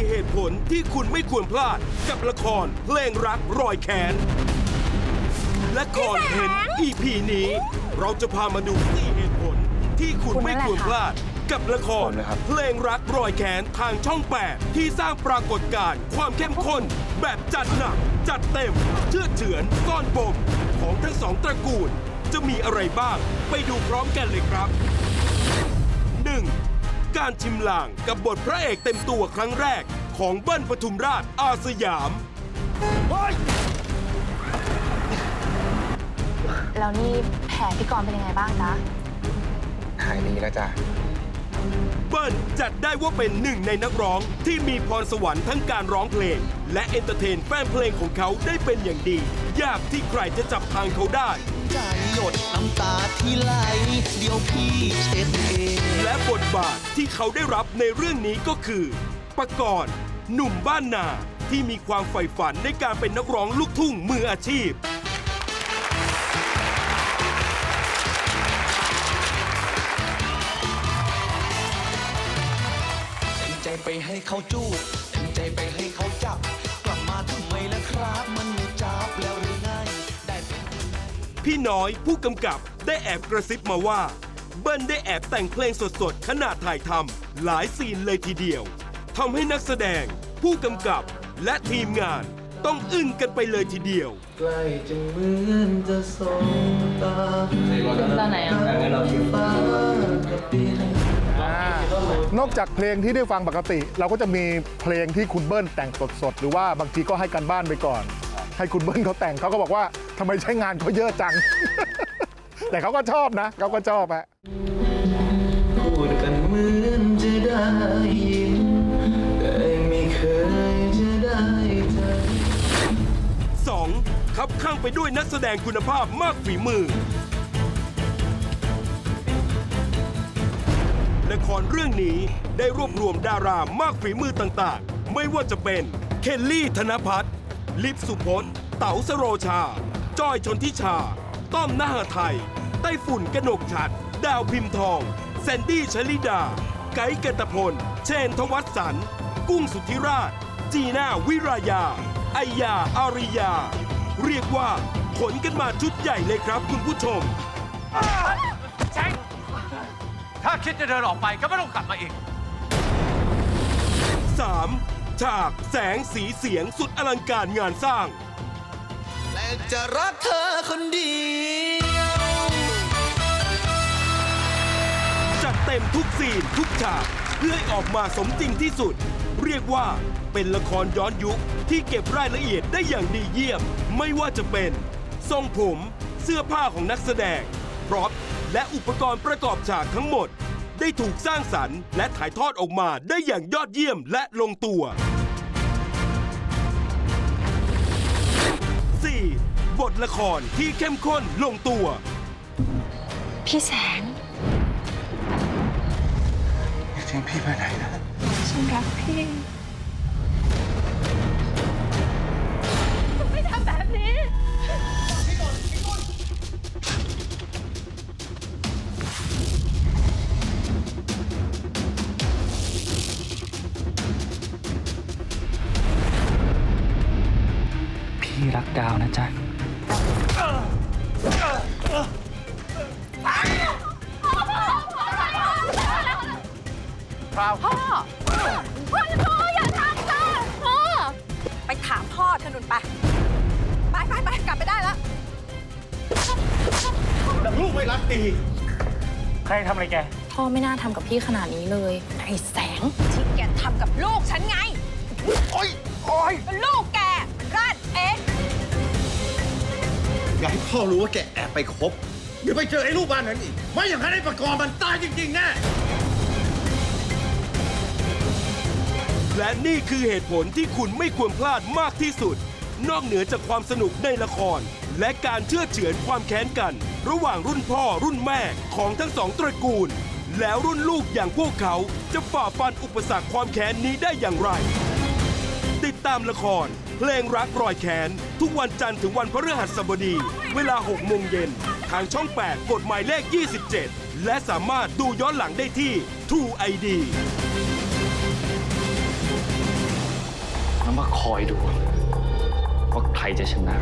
4 เหตุผลที่คุณไม่ควรพลาดกับละครเพลงรักรอยแค้นและก่อนเห็น EP นี้ เราจะพามาดู 4 เหตุผลที่คุณไม่ควรพลาดกับละครผมนะครับเพลงรักรอยแค้นทางช่อง 8 ที่สร้างปรากฏการณ์ความเข้มข้น แบบจัดหนัก จัดเต็ม เชื่อดเฉือนซ่อนปมของทั้งสองตระกูล จะมีอะไรบ้าง ไปดูพร้อมกันเลยครับ 1. การชิมลางกับบทพระเอกเต็มตัวครั้งแรกของเบิ้ลปทุมราชอาสยามแล้วนี่แผลพี่กรณ์เป็นยังไงบ้างจ๊ะ หายดีแล้วจ้ะ เบิ้ลจัดได้ว่าเป็นหนึ่งในนักร้องที่มีพรสวรรค์ทั้งการร้องเพลง และเอนเตอร์เทนแฟนเพลงของเขาได้เป็นอย่างดี ยากที่ใครจะจับทางเขาได้ใจหยดน้ำตาที่ไหลเดี๋ยวพี่เช็ดเองและบทบาทที่เขาได้รับในเรื่องนี้ก็คือปกรณ์หนุ่มบ้านนาที่มีความใฝ่ฝันในการเป็นนักร้องลูกทุ่งมืออาชีพ ไปให้เขาจูบถึงใจไปให้เขาจับ กลับมาทำไมล่ะครับมันไม่จับแล้วหรือไงได้เป็นพี่น้อยผู้กำกับได้แอบกระซิบมาว่า เบิ้ลได้แอบแต่งเพลงสดๆ ขณะถ่ายทำหลายซีนเลยทีเดียวทำให้นักแสดง ผู้กำกับและทีมงานต้องอึ้งกันไปเลยทีเดียว ใกล้จะเหมือนจะสบตาตอนไหนอะฟ้ากับดิน นอกจากเพลงที่ได้ฟังปกติ เราก็จะมีเพลงที่คุณเบิ้ลแต่งสดๆหรือว่าบางทีก็ให้กันบ้านไปก่อน ให้คุณเบิ้ลเขาแต่งเขาก็บอกว่าทำไมใช้งานเขาเยอะจัง แต่เขาก็ชอบนะเขาก็ชอบฮะพูดกันเหมือนจะได้ยินแต่ไม่เคยจะได้เจอ 2. คับข้างไปด้วยนักแสดงคุณภาพมากฝีมือ รเรื่องนี้ได้รวบรวมดารามากฝีมือต่างๆ ไม่ว่าจะเป็นเคลลี่ธนพัฒน์ลิปสุพจน์ เต๋าสโรชา จ้อยชนทิชา ต้อมนาหไทย ไต้ฝุ่นกนกฉัด ดาวพิมพ์ทอง แซนดี้ชลิดา ไกด์กันตพล เชนทวัฒสัน กุ้งสุธิราช จีน่าวิรายาไอยาอาริยา เรียกว่า ขนกันมาชุดใหญ่เลยครับคุณผู้ชม ถ้าคิดจะเดินออกไปก็ไม่ต้องกลับมาอีก 3. ฉากแสงสีเสียงสุดอลังการงานสร้าง และจะรักเธอคนเดียว จัดเต็มทุกซีนทุกฉากเพื่อให้ออกมาสมจริงที่สุด เรียกว่าเป็นละครย้อนยุคที่เก็บรายละเอียดได้อย่างดีเยี่ยม ไม่ว่าจะเป็น ทรงผม เสื้อผ้าของนักแสดง พร็อพ และอุปกรณ์ประกอบฉากทั้งหมด ได้ถูกสร้างสรรค์และถ่ายทอดออกมาได้อย่างยอดเยี่ยมและลงตัว 4. บทละครที่เข้มข้นลงตัว พี่แสงทิ้งพี่ไปไหนนะฉันรักพี่ นะจ๊ะพ่อพ่อพ่ออย่าทำค่ะพ่อไปถามพ่อธนุนไป ไปไปไปกลับไปได้แล้วลูกไม่รับตีใครทำอะไรแก พ่อไม่น่าทำกับพี่ขนาดนี้เลยไอ้แสงที่แกทำกับลูกฉันไง โอ้ยโอ้ยลูกแก อย่าให้พ่อรู้ว่าแกแอบไปคบเดี๋ยวไปเจอไอ้ลูกบ้านนั้นอีก ไม่อย่างนั้นไอ้ประกรณ์มันตายจริงๆแน่ และนี่คือเหตุผลที่คุณไม่ควรพลาดมากที่สุด นอกเหนือจากความสนุกในละคร และการเชื่อเฉือนความแค้นกัน ระหว่างรุ่นพ่อรุ่นแม่ของทั้งสองตระกูล แล้วรุ่นลูกอย่างพวกเขาจะฝ่าฟันอุปสรรคความแค้นนี้ได้อย่างไร ติดตามละคร เพลงรักรอยแค้นทุกวันจันทร์ถึงวันพฤหัสบดี เวลา 6 โมงเย็น ทางช่อง 8 กฎหมายเลข 27 และสามารถดูย้อนหลังได้ที่ True ID คอยดูว่าใครจะชนะ